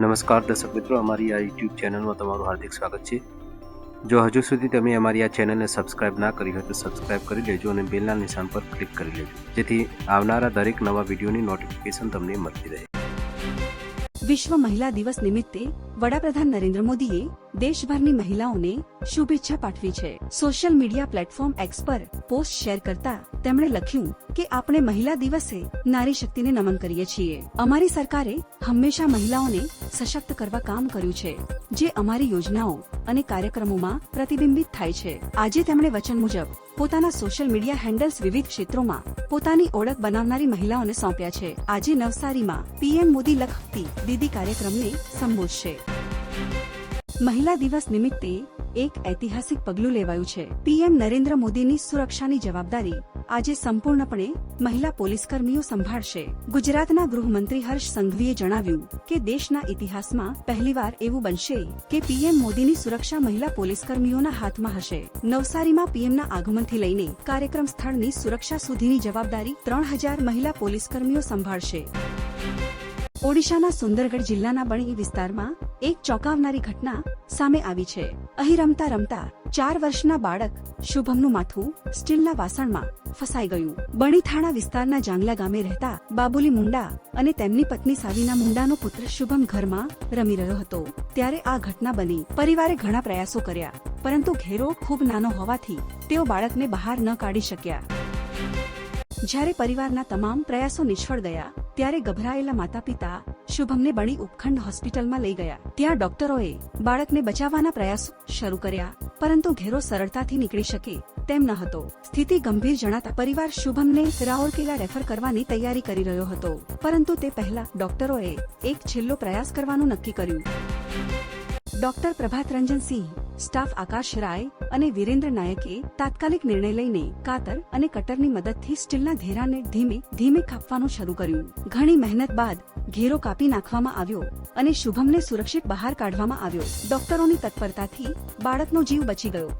નમસ્કાર દર્શક મિત્રો, અમારી આ યુટ્યુબ ચેનલમાં તમારું હાર્દિક સ્વાગત છે. જો હજુ સુધી તમે અમારી આ ચેનલને સબસ્ક્રાઇબ ના કરી હોય તો સબસ્ક્રાઇબ કરી લેજો અને બેલના નિશાન પર ક્લિક કરી લેજો. જેથી આવનારા દરેક નવા વિડીયોની નોટિફિકેશન તમને મળતી રહે. વિશ્વ મહિલા દિવસ નિમિત્તે વડાપ્રધાન નરેન્દ્ર મોદીએ દેશભરની મહિલાઓને શુભેચ્છા પાઠવી છે. સોશિયલ મીડિયા પ્લેટફોર્મ એક્સ પર પોસ્ટ શેર કરતા તેમણે લખ્યું કે, આપણે મહિલા દિવસે નારી શક્તિને નમન કરીએ છીએ. અમારી સરકારે હંમેશા મહિલાઓને સશક્ત કરવા કામ કર્યું છે, જે અમારી યોજનાઓ અને કાર્યક્રમોમાં પ્રતિબિંબિત થાય છે. આજે તેમણે વચન મુજબ પોતાના સોશિયલ મીડિયા હેન્ડલ્સ વિવિધ ક્ષેત્રોમાં પોતાની ઓળખ બનાવનારી મહિલાઓને સોંપ્યા છે. આજે નવસારીમાં પીએમ મોદી લખતી દીદી કાર્યક્રમને સંબોધશે. મહિલા દિવસ નિમિત્તે એક ઐતિહાસિક પગલું લેવાયું છે. પીએમ નરેન્દ્ર મોદીની સુરક્ષાની જવાબદારી આજે સંપૂર્ણપણે મહિલા પોલીસકર્મીઓ સંભાળશે. ગુજરાતના ગૃહમંત્રી હર્ષ સંઘવીએ જણાવ્યું કે દેશના ઇતિહાસમાં પહેલીવાર એવું બનશે કે પીએમ મોદીની સુરક્ષા મહિલા પોલીસકર્મીઓના હાથમાં હશે. નવસારીમાં પીએમના આગમનથી લઈને કાર્યક્રમ સ્થળની સુરક્ષા સુધીની જવાબદારી ત્રણ હજાર મહિલા પોલીસકર્મીઓ સંભાળશે. ઓડિશાના સુંદરગઢ જિલ્લાના બણી વિસ્તારમાં એક ચોંકાવનારી ઘટના સામે આવી છે. અહીં રમતા રમતા ચાર વર્ષના બાળક શુભમનું માથું સ્ટીલના વાસણમાં ફસાઈ ગયું. બણી થાણા વિસ્તારના જાંગલા ગામે રહેતા બાબુલી મુંડા અને તેમની પત્ની સાવીના મુંડાનો પુત્ર શુભમ ઘરમાં રમી રહ્યો હતો. ત્યારે આ ઘટના બની. પરિવારે ઘણા પ્રયાસો કર્યા, પરંતુ ઘેરો ખૂબ નાનો હોવાથી તેઓ બાળકને બહાર ન કાઢી શક્યા. જ્યારે પરિવારના તમામ પ્રયાસો નિષ્ફળ ગયા ત્યારે ગભરાયેલા માતા પિતા શુભમને બણી ઉપખંડ હોસ્પિટલમાં લઈ ગયા. ત્યાં ડોક્ટરોએ બાળકને બચાવવાના પ્રયાસો શરૂ કર્યા, પરંતુ ઘેરો સરળતાથી નીકળી શકે તેમ ન હતો. સ્થિતિ ગંભીર જણાતા પરિવાર શુભમને રાઉરકેલા રેફર કરવાની તૈયારી કરી રહ્યો હતો, પરંતુ તે પહેલા ડોક્ટરોએ એક છેલ્લો પ્રયાસ કરવાનું નક્કી કર્યું. ડોક્ટર પ્રભાત રંજન સિંહ સ્ટાફ આકાશ રાય અને વિરેન્દ્ર નાયકે તાત્કાલિક નિર્ણય લઈને કાતર અને કટરની મદદથી સ્ટીલના ધેરાને ધીમે ધીમે કાપવાનું શરૂ કર્યું. ઘણી મહેનત બાદ ઘેરો કાપી નાખવામાં આવ્યો અને શુભમને સુરક્ષિત બહાર કાઢવામાં આવ્યો. ડોક્ટરોની તત્પરતાથી બાળકનો જીવ બચી ગયો.